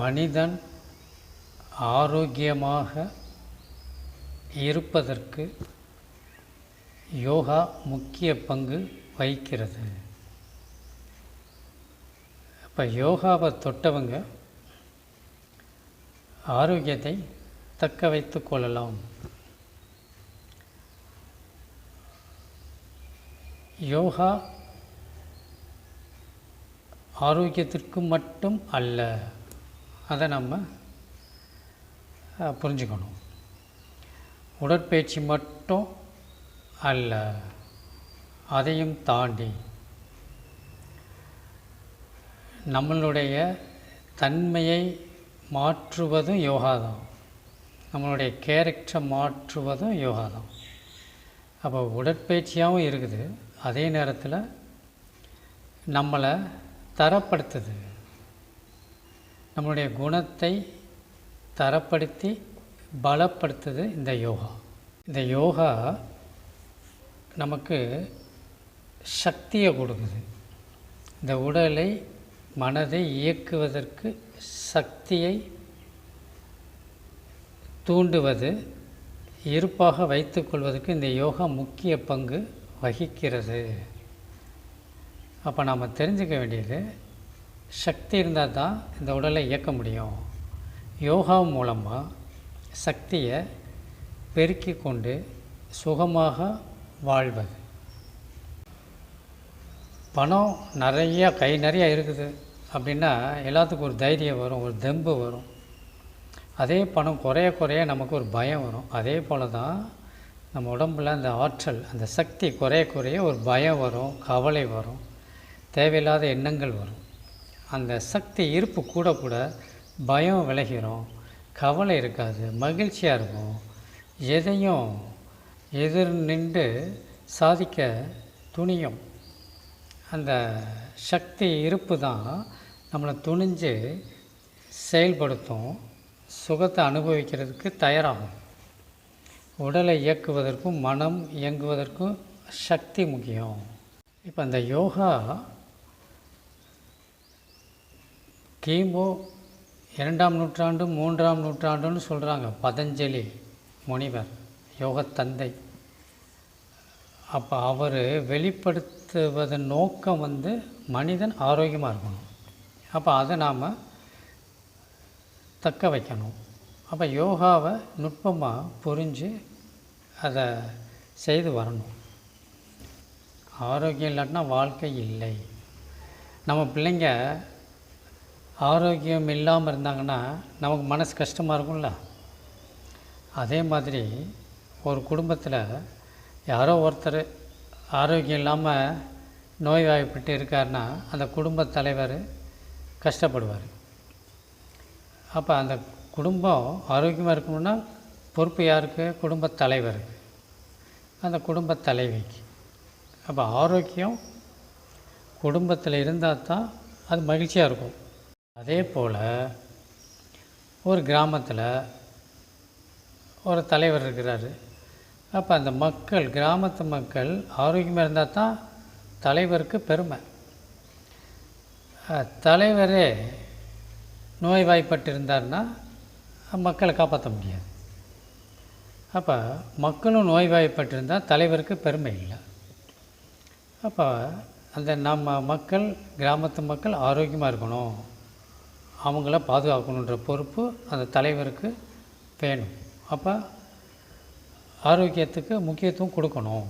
மனிதன் ஆரோக்கியமாக இருப்பதற்கு யோகா முக்கிய பங்கு வகிக்கிறது. இப்போ யோகாவை தொட்டவங்க ஆரோக்கியத்தை தக்க வைத்து கொள்ளலாம். யோகா ஆரோக்கியத்திற்கு மட்டும் அல்ல அதை நம்ம புரிஞ்சுக்கணும். உடற்பயிற்சி மட்டும் அல்ல அதையும் தாண்டி நம்மளுடைய தன்மையை மாற்றுவதும் யோகா தான். நம்மளுடைய கேரக்டரை மாற்றுவதும் யோகா தான். அப்போ உடற்பயிற்சியாகவும் இருக்குது. அதே நேரத்தில் நம்மளை தரப்படுத்துது. நம்மளுடைய குணத்தை தரப்படுத்தி பலப்படுத்துது இந்த யோகா. இந்த யோகா நமக்கு சக்தியை கொடுக்குது. இந்த உடலை மனதை இயக்குவதற்கு சக்தியை தூண்டுவது இருப்பாக வைத்துக்கொள்வதற்கு இந்த யோகா முக்கிய பங்கு வகிக்கிறது. அப்போ நாம் தெரிஞ்சுக்க வேண்டியது சக்தி இருந்தால் தான் இந்த உடலை இயக்க முடியும். யோகா மூலமாக சக்தியை பெருக்கி கொண்டு சுகமாக வாழ்வது. பணம் நிறையா கை நிறையா இருக்குது அப்படின்னா எல்லாத்துக்கும் ஒரு தைரியம் வரும் ஒரு தெம்பு வரும். அதே பணம் குறைய குறைய நமக்கு ஒரு பயம் வரும். அதே போல் தான் நம்ம உடம்புல அந்த ஆற்றல் அந்த சக்தி குறைய குறைய ஒரு பயம் வரும் கவலை வரும். தேவையில்லாத எண்ணங்கள் வரும். அந்த சக்தி இருப்பு கூட கூட பயம் விலகிடும் கவலை இருக்காது மகிழ்ச்சியாக இருக்கும். எதையும் எதிர் நின்று சாதிக்க துணியும். அந்த சக்தி இருப்பு தான் நம்மளை துணிஞ்சு செயல்படுத்தும் சுகத்தை அனுபவிக்கிறதுக்கு தயாராகும். உடலை இயக்குவதற்கும் மனம் இயங்குவதற்கும் சக்தி முக்கியம். இப்போ அந்த யோகா கிமு இரண்டாம் நூற்றாண்டு மூன்றாம் நூற்றாண்டுன்னு சொல்கிறாங்க பதஞ்சலி முனிவர் யோகத்தந்தை. அப்போ அவர் வெளிப்படுத்துவதன் நோக்கம் வந்து மனிதன் ஆரோக்கியமாக இருக்கணும். அப்போ அதை நாம் தக்க வைக்கணும். அப்போ யோகாவை நுட்பமாக புரிஞ்சு அதை செய்து வரணும். ஆரோக்கியம் இல்லாட்டினா வாழ்க்கை இல்லை. நம்ம பிள்ளைங்க ஆரோக்கியம் இல்லாமல் இருந்தாங்கன்னா நமக்கு மனசு கஷ்டமாக இருக்கும்ல? அதே மாதிரி ஒரு குடும்பத்தில் யாரோ ஒருத்தர் ஆரோக்கியம் இல்லாமல் நோய்வாய்ப்பட்டு இருக்காருன்னா அந்த குடும்ப தலைவர் கஷ்டப்படுவார். அப்போ அந்த குடும்பம் ஆரோக்கியமாக இருக்கணும்னா பொறுப்பு யாருக்கு? குடும்பத் தலைவருக்கு. அந்த குடும்பத் தலைவிக்கு. அப்போ ஆரோக்கியம் குடும்பத்தில் இருந்தால் தான் அது மகிழ்ச்சியாக இருக்கும். அதே போல் ஒரு கிராமத்தில் ஒரு தலைவர் இருக்கிறாரு. அப்போ அந்த மக்கள் கிராமத்து மக்கள் ஆரோக்கியமாக இருந்தால் தான் தலைவருக்கு பெருமை. தலைவரே நோய்வாய்ப்பட்டிருந்தார்னா மக்களை காப்பாற்ற முடியாது. அப்போ மக்களும் நோய்வாய்ப்பட்டிருந்தால் தலைவருக்கு பெருமை இல்லை. அப்போ அந்த நம்ம மக்கள் கிராமத்து மக்கள் ஆரோக்கியமாக இருக்கணும். அவங்கள பாதுகாக்கணுன்ற பொறுப்பு அந்த தலைவருக்கு வேணும். அப்போ ஆரோக்கியத்துக்கு முக்கியத்துவம் கொடுக்கணும்.